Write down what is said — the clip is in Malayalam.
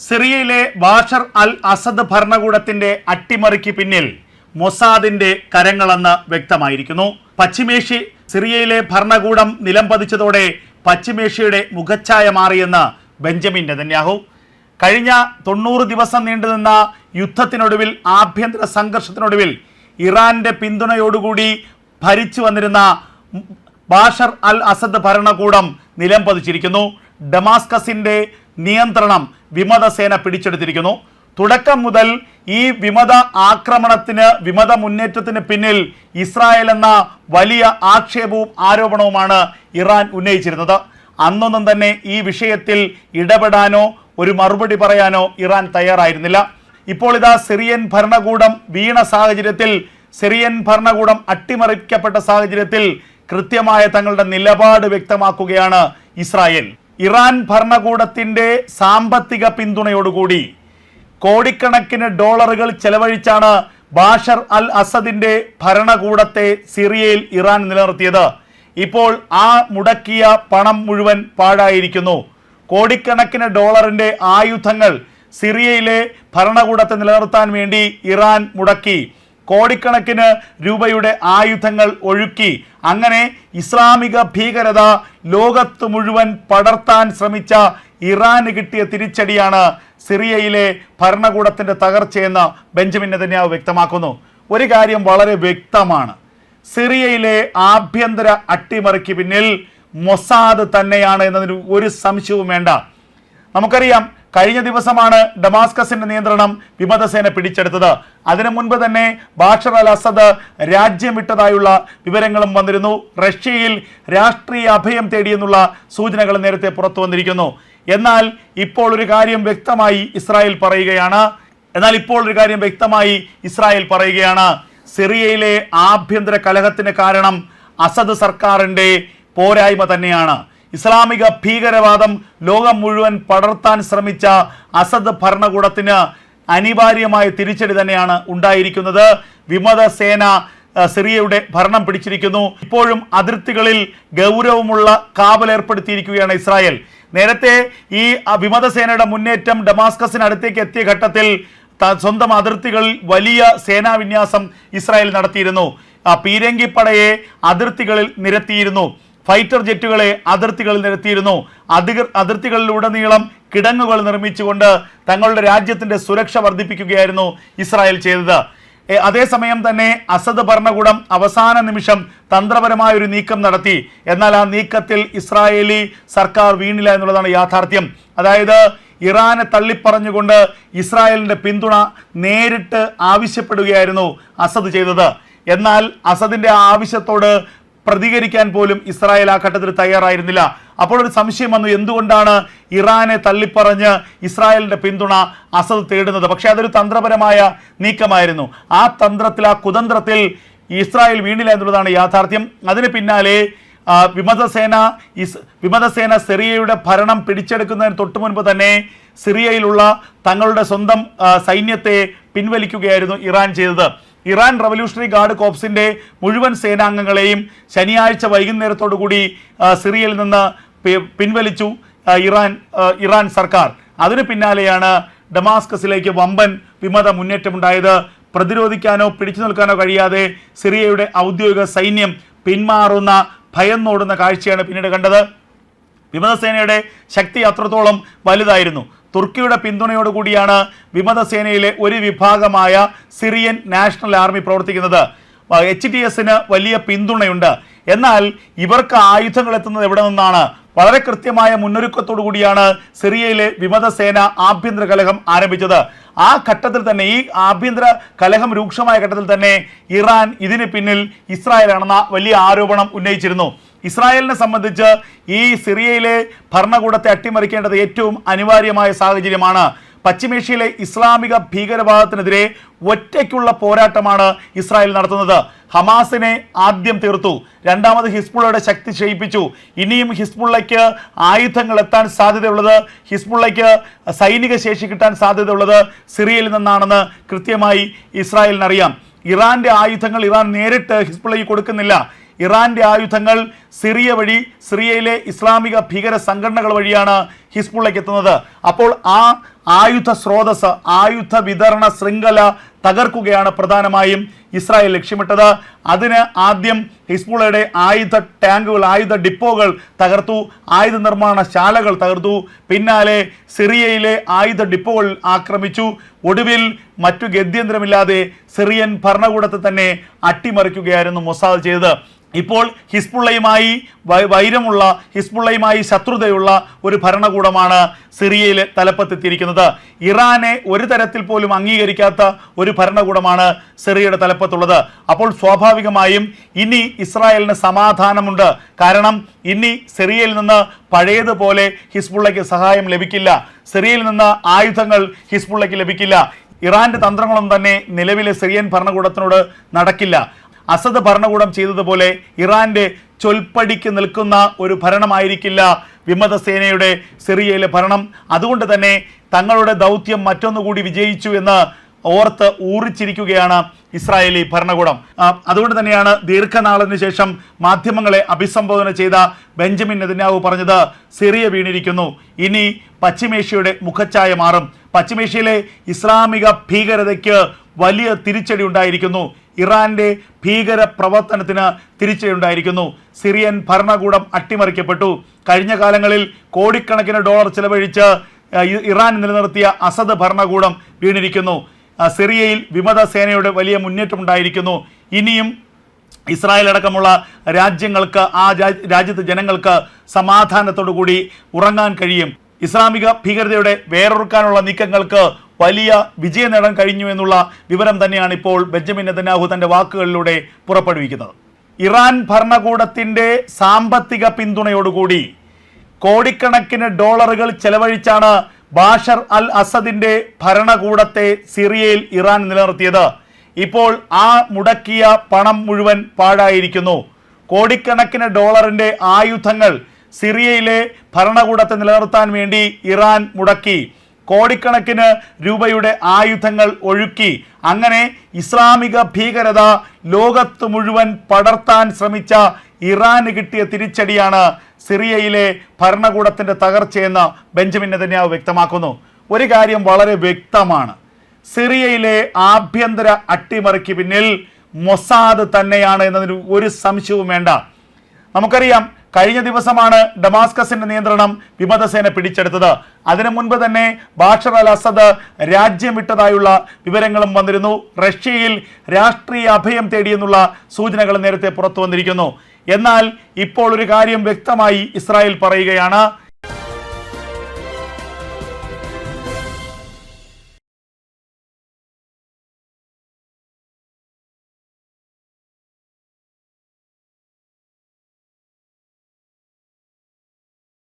സിറിയയിലെ ബാഷർ അൽ അസദ് ഭരണകൂടത്തിന്റെ അട്ടിമറിക്ക് പിന്നിൽ മൊസാദിന്റെ കരങ്ങളെന്ന് വ്യക്തമായിരിക്കുന്നു. പശ്ചിമേഷ്യ സിറിയയിലെ ഭരണകൂടം നിലംപതിച്ചതോടെ പശ്ചിമേഷ്യയുടെ മുഖച്ഛായ മാറിയെന്ന് ബെഞ്ചമിൻ നെതന്യാഹു. കഴിഞ്ഞ തൊണ്ണൂറ് ദിവസം നീണ്ടുനിന്ന യുദ്ധത്തിനൊടുവിൽ ആഭ്യന്തര സംഘർഷത്തിനൊടുവിൽ ഇറാന്റെ പിന്തുണയോടുകൂടി ഭരിച്ചു വന്നിരുന്ന ബാഷർ അൽ അസദ് ഭരണകൂടം നിലംപതിച്ചിരിക്കുന്നു ഡമാസ്കസിന്റെ നിയന്ത്രണം വിമതസേന പിടിച്ചെടുത്തിരിക്കുന്നു. തുടക്കം മുതൽ ഈ വിമത ആക്രമണത്തിന് വിമത മുന്നേറ്റത്തിന് പിന്നിൽ ഇസ്രായേൽ എന്ന വലിയ ആക്ഷേപവും ആരോപണവുമാണ് ഇറാൻ ഉന്നയിച്ചിരുന്നത്. അന്നൊന്നും തന്നെ ഈ വിഷയത്തിൽ ഇടപെടാനോ ഒരു മറുപടി പറയാനോ ഇറാൻ തയ്യാറായിരുന്നില്ല. ഇപ്പോൾ ഇതാ സിറിയൻ ഭരണകൂടം വീണ സാഹചര്യത്തിൽ സിറിയൻ ഭരണകൂടം അട്ടിമറിക്കപ്പെട്ട സാഹചര്യത്തിൽ കൃത്യമായ തങ്ങളുടെ നിലപാട് വ്യക്തമാക്കുകയാണ് ഇസ്രായേൽ. ഇറാൻ ഭരണകൂടത്തിന്റെ സാമ്പത്തിക പിന്തുണയോടുകൂടി കോടിക്കണക്കിന് ഡോളറുകൾ ചെലവഴിച്ചാണ് ബാഷർ അൽ അസദിന്റെ ഭരണകൂടത്തെ സിറിയയിൽ ഇറാൻ നിലനിർത്തിയത്. ഇപ്പോൾ ആ മുടക്കിയ പണം മുഴുവൻ പാഴായിരിക്കുന്നു. കോടിക്കണക്കിന് ഡോളറിന്റെ ആയുധങ്ങൾ സിറിയയിലെ ഭരണകൂടത്തെ നിലനിർത്താൻ വേണ്ടി ഇറാൻ മുടക്കി. കോടിക്കണക്കിന് രൂപയുടെ ആയുധങ്ങൾ ഒഴുക്കി. അങ്ങനെ ഇസ്ലാമിക ഭീകരത ലോകത്ത് മുഴുവൻ പടർത്താൻ ശ്രമിച്ച ഇറാന് കിട്ടിയ തിരിച്ചടിയാണ് സിറിയയിലെ ഭരണകൂടത്തിന്റെ തകർച്ചയെന്ന് ബെഞ്ചമിൻ നെതന്യാവ് വ്യക്തമാക്കുന്നു. ഒരു കാര്യം വളരെ വ്യക്തമാണ്. സിറിയയിലെ ആഭ്യന്തര അട്ടിമറിക്ക് പിന്നിൽ മൊസാദ് തന്നെയാണ് എന്നതിന് ഒരു സംശയവും വേണ്ട. നമുക്കറിയാം കഴിഞ്ഞ ദിവസമാണ് ഡമാസ്കസിന്റെ നിയന്ത്രണം വിമതസേന പിടിച്ചെടുത്തത്. അതിനു മുൻപ് തന്നെ ബാഷർ അൽ അസദ് രാജ്യം വിട്ടതായുള്ള വിവരങ്ങളും വന്നിരുന്നു. റഷ്യയിൽ രാഷ്ട്രീയ അഭയം തേടിയെന്നുള്ള സൂചനകൾ നേരത്തെ പുറത്തു വന്നിരിക്കുന്നു. എന്നാൽ ഇപ്പോൾ ഒരു കാര്യം വ്യക്തമായി ഇസ്രായേൽ പറയുകയാണ്. എന്നാൽ ഇപ്പോൾ ഒരു കാര്യം വ്യക്തമായി ഇസ്രായേൽ പറയുകയാണ്. സിറിയയിലെ ആഭ്യന്തര കലഹത്തിന് കാരണം അസദ് സർക്കാരിന്റെ പോരായ്മ തന്നെയാണ്. ഇസ്ലാമിക ഭീകരവാദം ലോകം മുഴുവൻ പടർത്താൻ ശ്രമിച്ച അസദ് ഭരണകൂടത്തിന് അനിവാര്യമായ തിരിച്ചടി തന്നെയാണ് ഉണ്ടായിരിക്കുന്നത്. വിമത സേന സിറിയയുടെ ഭരണം പിടിച്ചിരിക്കുന്നു. ഇപ്പോഴും അതിർത്തികളിൽ ഗൗരവമുള്ള കാവൽ ഏർപ്പെടുത്തിയിരിക്കുകയാണ് ഇസ്രായേൽ. നേരത്തെ ഈ വിമത വിമതസേനയുടെ മുന്നേറ്റം ഡമാസ്കസിനടുത്തേക്ക് എത്തിയ ഘട്ടത്തിൽ സ്വന്തം അതിർത്തികളിൽ വലിയ സേനാവിന്യാസം ഇസ്രായേൽ നടത്തിയിരുന്നു. പീരങ്കിപ്പടയെ അതിർത്തികളിൽ നിരത്തിയിരുന്നു. ഫൈറ്റർ ജെറ്റുകളെ അതിർത്തികളിൽ നിരത്തിയിരുന്നു. അതിർ അതിർത്തികളിലുടനീളം കിടങ്ങുകൾ നിർമ്മിച്ചുകൊണ്ട് തങ്ങളുടെ രാജ്യത്തിന്റെ സുരക്ഷ വർദ്ധിപ്പിക്കുകയായിരുന്നു ഇസ്രായേൽ ചെയ്തത്. അതേസമയം തന്നെ അസദ് ഭരണകൂടം അവസാന നിമിഷം തന്ത്രപരമായ ഒരു നീക്കം നടത്തി. എന്നാൽ ആ നീക്കത്തിൽ ഇസ്രായേലി സർക്കാർ വീണില്ല എന്നുള്ളതാണ് യാഥാർത്ഥ്യം. അതായത് ഇറാനെ തള്ളിപ്പറഞ്ഞുകൊണ്ട് ഇസ്രായേലിന്റെ പിന്തുണ നേരിട്ട് ആവശ്യപ്പെടുകയായിരുന്നു അസദ് ചെയ്തത്. എന്നാൽ അസദിന്റെ ആ ആവശ്യത്തോട് പ്രതികരിക്കാൻ പോലും ഇസ്രായേൽ ആ ഘട്ടത്തിൽ തയ്യാറായിരുന്നില്ല. അപ്പോൾ ഒരു സംശയം വന്നു എന്തുകൊണ്ടാണ് ഇറാനെ തള്ളിപ്പറഞ്ഞ് ഇസ്രായേലിന്റെ പിന്തുണ അസദ് തേടുന്നത്? പക്ഷേ അതൊരു തന്ത്രപരമായ നീക്കമായിരുന്നു. ആ തന്ത്രത്തിൽ ആ കുതന്ത്രത്തിൽ ഇസ്രായേൽ വീണില്ല എന്നുള്ളതാണ് യാഥാർത്ഥ്യം. അതിന് പിന്നാലെ വിമതസേന ഇസ് വിമതസേന സിറിയയുടെ ഭരണം പിടിച്ചെടുക്കുന്നതിന് തൊട്ടു മുൻപ് തന്നെ സിറിയയിലുള്ള തങ്ങളുടെ സ്വന്തം സൈന്യത്തെ പിൻവലിക്കുകയായിരുന്നു ഇറാൻ ചെയ്തത്. ഇറാൻ റവല്യൂഷണറി ഗാർഡ് കോപ്സിന്റെ മുഴുവൻ സേനാംഗങ്ങളെയും ശനിയാഴ്ച വൈകുന്നേരത്തോടു കൂടി സിറിയയിൽ നിന്ന് പിൻവലിച്ചു ഇറാൻ ഇറാൻ സർക്കാർ. അതിനു പിന്നാലെയാണ് ഡമാസ്കസിലേക്ക് വമ്പൻ വിമത മുന്നേറ്റമുണ്ടായത്. പ്രതിരോധിക്കാനോ പിടിച്ചു നിൽക്കാനോ കഴിയാതെ സിറിയയുടെ ഔദ്യോഗിക സൈന്യം പിന്മാറുന്ന ഭയന്നോടുന്ന കാഴ്ചയാണ് പിന്നീട് കണ്ടത്. വിമതസേനയുടെ ശക്തി അത്രത്തോളം വലുതായിരുന്നു. തുർക്കിയുടെ പിന്തുണയോടുകൂടിയാണ് വിമതസേനയിലെ ഒരു വിഭാഗമായ സിറിയൻ നാഷണൽ ആർമി പ്രവർത്തിക്കുന്നത്. എച്ച് ടി എസിന് വലിയ പിന്തുണയുണ്ട്. എന്നാൽ ഇവർക്ക് ആയുധങ്ങൾ എത്തുന്നത് എവിടെ നിന്നാണ്? വളരെ കൃത്യമായ മുന്നൊരുക്കത്തോടു കൂടിയാണ് സിറിയയിലെ വിമത സേന ആഭ്യന്തര കലഹം ആരംഭിച്ചത്. ആ ഘട്ടത്തിൽ തന്നെ ഈ ആഭ്യന്തര കലഹം രൂക്ഷമായ ഘട്ടത്തിൽ തന്നെ ഇറാൻ ഇതിന് പിന്നിൽ ഇസ്രായേലാണെന്ന വലിയ ആരോപണം ഉന്നയിച്ചിരുന്നു. ഇസ്രായേലിനെ സംബന്ധിച്ച് ഈ സിറിയയിലെ ഭരണകൂടത്തെ അട്ടിമറിക്കേണ്ടത് ഏറ്റവും അനിവാര്യമായ സാഹചര്യമാണ്. പശ്ചിമേഷ്യയിലെ ഇസ്ലാമിക ഭീകരവാദത്തിനെതിരെ ഒറ്റയ്ക്കുള്ള പോരാട്ടമാണ് ഇസ്രായേൽ നടത്തുന്നത്. ഹമാസിനെ ആദ്യം തീർത്തു. രണ്ടാമത് ഹിസ്ബുള്ളയുടെ ശക്തി ക്ഷയിപ്പിച്ചു. ഇനിയും ഹിസ്ബുള്ളയ്ക്ക് ആയുധങ്ങൾ എത്താൻ സാധ്യതയുള്ളത് ഹിസ്ബുള്ളയ്ക്ക് സൈനിക ശേഷി കിട്ടാൻ സാധ്യതയുള്ളത് സിറിയയിൽ നിന്നാണെന്ന് കൃത്യമായി ഇസ്രായേലിനറിയാം. ഇറാന്റെ ആയുധങ്ങൾ ഇറാൻ നേരിട്ട് ഹിസ്ബുള്ളയ്ക്ക് കൊടുക്കുന്നില്ല. ഇറാന്റെ ആയുധങ്ങൾ സിറിയ വഴി സിറിയയിലെ ഇസ്ലാമിക ഭീകര സംഘടനകൾ വഴിയാണ് ഹിസ്ബുള്ളയ്ക്ക് എത്തുന്നത്. അപ്പോൾ ആ ആയുധ സ്രോതസ് ആയുധ വിതരണ ശൃംഖല തകർക്കുകയാണ് പ്രധാനമായും ഇസ്രായേൽ ലക്ഷ്യമിട്ടത്. അതിന് ആദ്യം ഹിസ്ബുളയുടെ ആയുധ ടാങ്കുകൾ ആയുധ ഡിപ്പോകൾ തകർത്തു ആയുധ നിർമ്മാണ ശാലകൾ തകർത്തു. പിന്നാലെ സിറിയയിലെ ആയുധ ഡിപ്പോകൾ ആക്രമിച്ചു. ഒടുവിൽ മറ്റു ഗത്യന്തരമില്ലാതെ സിറിയൻ ഭരണകൂടത്തെ തന്നെ അട്ടിമറിക്കുകയായിരുന്നു മൊസാദ് ചെയ്തത്. ഇപ്പോൾ ഹിസ്ബുള്ളയുമായി വൈരമുള്ള ഹിസ്ബുള്ളയുമായി ശത്രുതയുള്ള ഒരു ഭരണകൂടമാണ് സിറിയയിൽ തലപ്പത്തെത്തിയിരിക്കുന്നത്. ഇറാനെ ഒരു തരത്തിൽ പോലും അംഗീകരിക്കാത്ത ഒരു ഭരണകൂടമാണ് സിറിയയുടെ തലപ്പത്തുള്ളത്. അപ്പോൾ സ്വാഭാവികമായും ഇനി ഇസ്രായേലിന് സമാധാനമുണ്ട്. കാരണം ഇനി സിറിയയിൽ നിന്ന് പഴയതുപോലെ ഹിസ്ബുള്ളയ്ക്ക് സഹായം ലഭിക്കില്ല. സിറിയയിൽ നിന്ന് ആയുധങ്ങൾ ഹിസ്ബുള്ളയ്ക്ക് ലഭിക്കില്ല. ഇറാന്റെ തന്ത്രങ്ങളും തന്നെ നിലവിലെ സിറിയൻ ഭരണകൂടത്തിനോട് നടക്കില്ല. അസദ് ഭരണകൂടം ചെയ്തതുപോലെ ഇറാന്റെ ചൊൽപ്പടിക്ക് നിൽക്കുന്ന ഒരു ഭരണമായിരിക്കില്ല വിമത സേനയുടെ സിറിയയിലെ ഭരണം. അതുകൊണ്ട് തന്നെ തങ്ങളുടെ ദൗത്യം മറ്റൊന്നുകൂടി വിജയിച്ചു എന്ന് ഓർത്ത് ഊറിച്ചിരിക്കുകയാണ് ഇസ്രായേലി ഭരണകൂടം. അതുകൊണ്ട് തന്നെയാണ് ദീർഘനാളിന് ശേഷം മാധ്യമങ്ങളെ അഭിസംബോധന ചെയ്ത ബെഞ്ചമിൻ നെതന്യാഹു പറഞ്ഞത് സിറിയ വീണിരിക്കുന്നു. ഇനി പശ്ചിമേഷ്യയുടെ മുഖച്ഛായ മാറും. പശ്ചിമേഷ്യയിലെ ഇസ്ലാമിക ഭീകരതയ്ക്ക് വലിയ തിരിച്ചടി ഉണ്ടായിരിക്കുന്നു. ഇറാന്റെ ഭീകര പ്രവർത്തനത്തിന് തിരിച്ചുണ്ടായിരിക്കുന്നു സിറിയൻ ഭരണകൂടം അട്ടിമറിക്കപ്പെട്ടു. കഴിഞ്ഞ കാലങ്ങളിൽ കോടിക്കണക്കിന് ഡോളർ ചെലവഴിച്ച് ഇറാൻ നിലനിർത്തിയ അസദ് ഭരണകൂടം വീണിരിക്കുന്നു. സിറിയയിൽ വിമത സേനയുടെ വലിയ മുന്നേറ്റം ഉണ്ടായിരിക്കുന്നു ഇനിയും ഇസ്രായേൽ അടക്കമുള്ള രാജ്യങ്ങൾക്ക് ആ രാജ്യത്തെ ജനങ്ങൾക്ക് സമാധാനത്തോടു കൂടി ഉറങ്ങാൻ കഴിയും. ഇസ്ലാമിക ഭീകരതയുടെ വേറൊറുക്കാനുള്ള നീക്കങ്ങൾക്ക് വലിയ വിജയം നേടാൻ കഴിഞ്ഞു എന്നുള്ള വിവരം തന്നെയാണ് ഇപ്പോൾ ബെഞ്ചമിൻ നെതന്യാഹു തന്റെ വാക്കുകളിലൂടെ പുറപ്പെടുവിക്കുന്നത്. ഇറാൻ ഭരണകൂടത്തിന്റെ സാമ്പത്തിക പിന്തുണയോടുകൂടി കോടിക്കണക്കിന് ഡോളറുകൾ ചെലവഴിച്ചാണ് ബാഷർ അൽ അസദിന്റെ ഭരണകൂടത്തെ സിറിയയിൽ ഇറാൻ നിലനിർത്തിയത്. ഇപ്പോൾ ആ മുടക്കിയ പണം മുഴുവൻ പാഴായിരിക്കുന്നു. കോടിക്കണക്കിന് ഡോളറിന്റെ ആയുധങ്ങൾ സിറിയയിലെ ഭരണകൂടത്തെ നിലനിർത്താൻ വേണ്ടി ഇറാൻ മുടക്കി. കോടിക്കണക്കിന് രൂപയുടെ ആയുധങ്ങൾ ഒഴുക്കി. അങ്ങനെ ഇസ്ലാമിക ഭീകരത ലോകത്ത് മുഴുവൻ പടർത്താൻ ശ്രമിച്ച ഇറാന് കിട്ടിയ തിരിച്ചടിയാണ് സിറിയയിലെ ഭരണകൂടത്തിന്റെ തകർച്ചയെന്ന് ബെഞ്ചമിൻ നെതന്യാഹു വ്യക്തമാക്കുന്നു. ഒരു കാര്യം വളരെ വ്യക്തമാണ്. സിറിയയിലെ ആഭ്യന്തര അട്ടിമറിക്ക് പിന്നിൽ മൊസാദ് തന്നെയാണ് എന്നതിന് ഒരു സംശയവും വേണ്ട. നമുക്കറിയാം കഴിഞ്ഞ ദിവസമാണ് ഡമാസ്കസിന്റെ നിയന്ത്രണം വിമതസേന പിടിച്ചെടുത്തത്. അതിനു മുൻപ് തന്നെ ബാഷർ അൽ അസദ് രാജ്യം വിട്ടതായുള്ള വിവരങ്ങളും വന്നിരുന്നു. റഷ്യയിൽ രാഷ്ട്രീയ അഭയം തേടിയെന്നുള്ള സൂചനകൾ നേരത്തെ പുറത്തു വന്നിരിക്കുന്നു. എന്നാൽ ഇപ്പോൾ ഒരു കാര്യം വ്യക്തമായി ഇസ്രായേൽ പറയുകയാണ്.